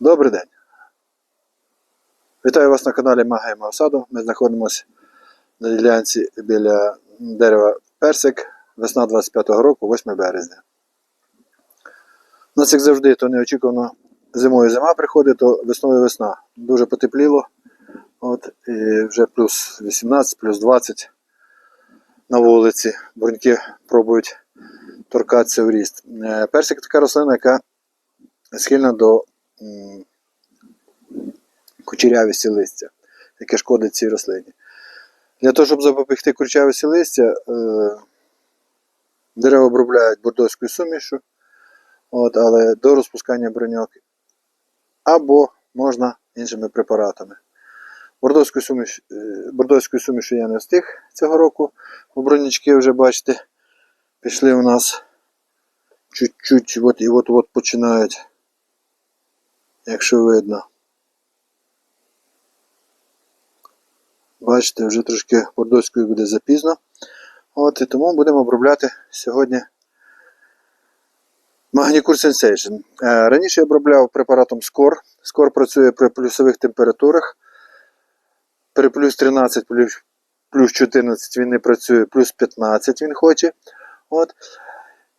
Добрий день. Вітаю вас на каналі Магаємо Осаду. Ми знаходимося на ділянці біля дерева Персик. Весна 25-го року, 8 березня. У нас, як завжди, то неочікувано зимою зима приходить, то весною весна. Дуже потепліло. От, і вже плюс 18, плюс 20 на вулиці. Бруньки пробують торкатися в ріст. Е, Персик така рослина, яка схильна до м, кучерявості листя, яке шкодить цій рослині. Для того, щоб запобігти кучерявості листя, е, дерева обробляють бордоською сумішю, от, але до розпускання броньок або можна іншими препаратами. Бордоську суміш, е, бордоською сумішу я не встиг цього року. Бронячки вже бачите, пішли у нас чуть-чуть, от, і от-от починають, якщо видно. Бачите, вже трошки бордоською буде запізно. От, і тому будемо обробляти сьогодні Magnicure Sensation. Е, Раніше я обробляв препаратом SCORE. SCORE працює при плюсових температурах. При плюс 13, плюс, плюс 14 він не працює, плюс 15 він хоче. От.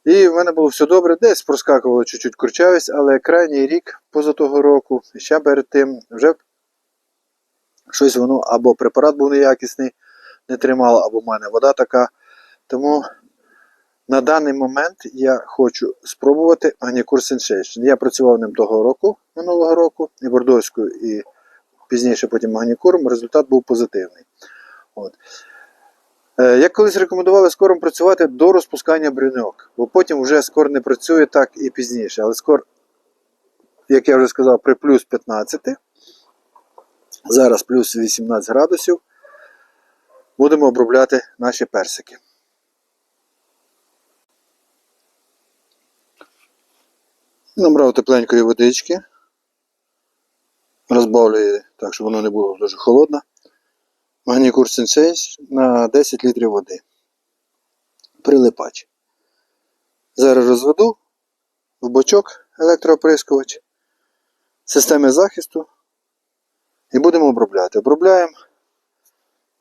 І в мене було все добре, десь проскакувало чуть-чуть курчавість, але крайній рік поза того року, ще перед тим, вже щось воно або препарат був неякісний, не тримало, або в мене вода така. Тому на даний момент я хочу спробувати Magnicure Sensation. Я працював ним того року, минулого року, і бордоською, і пізніше потім магнікуром. Результат був позитивний. От. Е, Як колись рекомендували скором працювати до розпускання брюньок, бо потім вже скор не працює так і пізніше. Але скор, як я вже сказав, при плюс 15, зараз плюс 18 градусів, будемо обробляти наші персики. Набрав тепленької водички, розбавлю її так, щоб воно не було дуже холодно. Магнікур Sensei на 10 літрів води. Прилипач. Зараз розведу в бочок електрооприскувач, системи захисту і будемо обробляти. Обробляємо.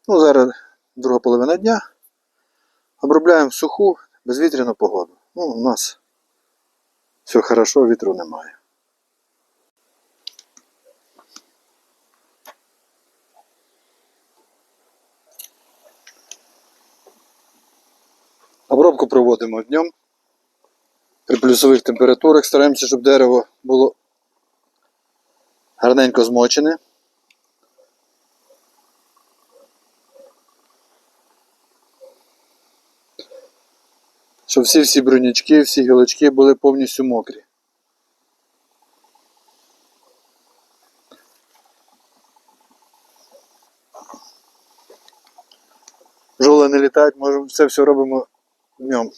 Ну, зараз друга половина дня. Обробляємо суху, безвітряну погоду. Ну, у нас все хорошо, вітру немає. Обробку проводимо днем. При плюсових температурах стараємося, щоб дерево було гарненько змочене. Щоб всі всі бронячки, всі гілочки були повністю мокрі. Жоли не літають, може це все робимо днем.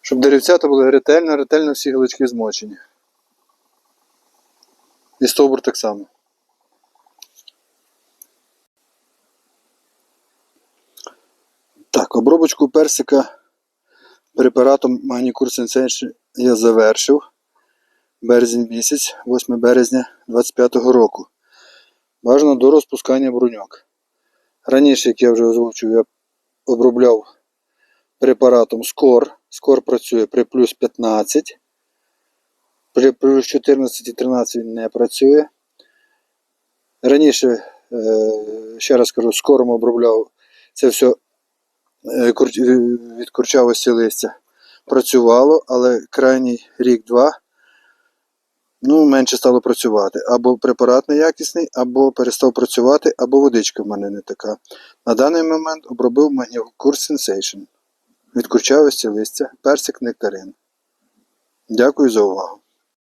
Щоб деревцята були ретельно, ретельно всі гілочки змочені. І стовбур так само. Так, обробочку персика препаратом Magnicure Sensation я завершив. Березень місяць, 8 березня 25 року. Бажано до розпускання бруньок. Раніше, як я вже озвучив, я обробляв препаратом SCORE. SCORE працює при плюс 15. При плюс 14 і 13 він не працює. Раніше, е, ще раз кажу, скором обробляв це все е, е, від курчавості листя. Працювало, але крайній рік-два ну, менше стало працювати. Або препарат неякісний, або перестав працювати, або водичка в мене не така. На даний момент обробив Magnicure Sensation від курчавості листя, персик нектарин. Дякую за увагу.